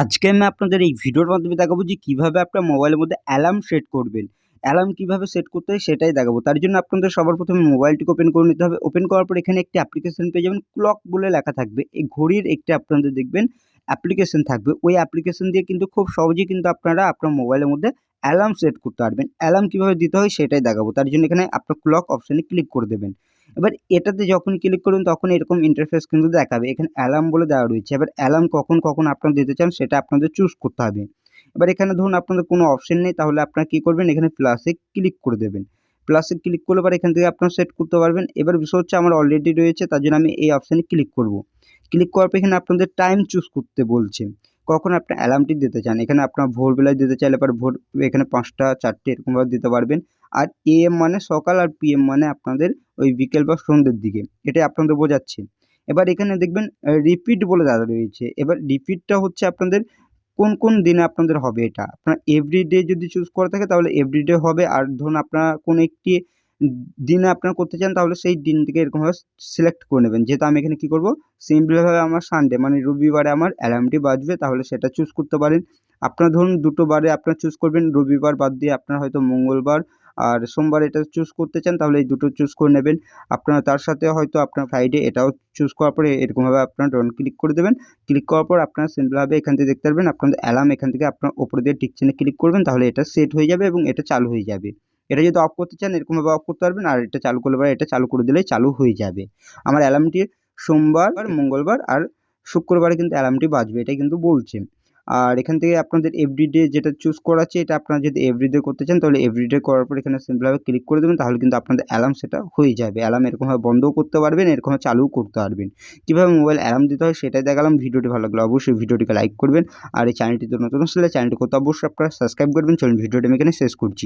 আজকে আমি আপনাদের এই ভিডিওর মাধ্যমে দেখাবো যে কীভাবে আপনার মোবাইলের মধ্যে অ্যালার্ম সেট করবেন। অ্যালার্ম কীভাবে সেট করতে হয় সেটাই দেখাবো। তার জন্য আপনাদের সবার প্রথমে মোবাইলটিকে ওপেন করে নিতে হবে। ওপেন করার পর এখানে একটি অ্যাপ্লিকেশন পেয়ে যাবেন। ক্লক বলে লেখা থাকবে। এই ঘড়ির একটি আপনাদের দেখবেন অ্যাপ্লিকেশন থাকবে। ওই অ্যাপ্লিকেশন দিয়ে কিন্তু খুব সহজেই কিন্তু আপনারা আপনার মোবাইলের মধ্যে অ্যালার্ম সেট করতে পারবেন। অ্যালার্ম কীভাবে দিতে হয় সেটাই দেখাবো। তার জন্য এখানে আপনার ক্লক অপশানে ক্লিক করে দেবেন। এবার এটাতে যখন ক্লিক করবেন তখন এরকম ইন্টারফেস কিন্তু দেখাবে। এখানে অ্যালার্ম বলে দেওয়া রয়েছে। এবার অ্যালার্ম কখন কখন আপনারা দিতে চান, সেটা আপনাদের চুজ করতে হবে। এবার এখানে ধরুন আপনাদের কোনো অপশন নেই, তাহলে আপনারা কী করবেন? এখানে প্লাসে ক্লিক করে দেবেন। প্লাসে ক্লিক করলে পরে এখান থেকে আপনারা সেট করতে পারবেন। এবার বিষয় হচ্ছে আমার অলরেডি রয়েছে, তার জন্য আমি এই অপশানে ক্লিক করব। ক্লিক করার পর এখানে আপনাদের টাইম চুজ করতে বলছে। কখন আপনার অ্যালার্মটি দিতে চান? এখানে আপনার ভোরবেলায় দিতে চাইলে পরে ভোর, এখানে পাঁচটা, চারটে এরকমভাবে দিতে পারবেন। আর এএম মানে সকাল আর পিএম মানে আপনাদের ওই বিকেল বা সন্ধ্যের দিকে। এটাই আপনাদের বোঝাচ্ছে। এবার এখানে দেখবেন রিপিট বলে দাদা রয়েছে। এবার রিপিটটা হচ্ছে আপনাদের কোন কোন দিনে আপনাদের হবে এটা? আপনার এভরিডে যদি চুজ করা থাকে, তাহলে এভরিডে হবে। আর ধরুন আপনারা কোনো একটি দিনে আপনারা করতে চান, তাহলে সেই দিনটিকে এরকমভাবে সিলেক্ট করে নেবেন। যেহেতু আমি এখানে কী করব? সিম্পলভাবে আমার সানডে মানে রবিবারে আমার অ্যালার্মটি বাজবে, তাহলে সেটা চুজ করতে পারেন। আপনার ধরুন দুটো বারে আপনারা চুজ করবেন। রবিবার বাদ দিয়ে আপনার হয়তো মঙ্গলবার আর সোমবার এটা চুজ করতে চান, তাহলে এই দুটো চুজ করে নেবেন। আপনারা তার সাথে হয়তো আপনার ফ্রাইডে এটাও চুজ করার পরে এরকমভাবে আপনার ডন ক্লিক করে দেবেন। ক্লিক করার পর আপনারা সিম্পলভাবে এখান থেকে দেখতে পারবেন, আপনাদের অ্যালার্ম এখান থেকে আপনার ওপরে দিয়ে টিক চিহ্নে ক্লিক করবেন, তাহলে এটা সেট হয়ে যাবে এবং এটা চালু হয়ে যাবে। এটা যদি অফ করতে চান, এরকমভাবে অফ করতে পারবেন আর এটা চালু করলে এটা চালু করে দিলেই চালু হয়ে যাবে। আমার অ্যালার্মটি সোমবার আর মঙ্গলবার আর শুক্রবারে কিন্তু অ্যালার্মটি বাজবে এটা কিন্তু বলছে। আর এখান থেকে আপনাদের এভরিডে যেটা চুজ করা আছে, এটা আপনারা যদি এভরিডে করতে চান, তাহলে এভরিডে করার পর এখানে সিম্পলভাবে ক্লিক করে দেবেন, তাহলে কিন্তু আপনাদের অ্যালার্ম সেটা হয়ে যাবে। অ্যালার্ম এরকমভাবে বন্ধও করতে পারবেন, এরকমভাবে চালুও করতে পারবেন। কীভাবে মোবাইল অ্যালার্ম দিতে হয় সেটাই দেখালাম, ভিডিওটি ভালো লাগল অবশ্যই ভিডিওটিকে লাইক করবেন। আর এই চ্যানেলটিতে নতুন আসলে চ্যানেলটি করতে অবশ্যই আপনারা সাবস্ক্রাইব করবেন। চলুন, ভিডিওটি আমি এখানে শেষ করছি।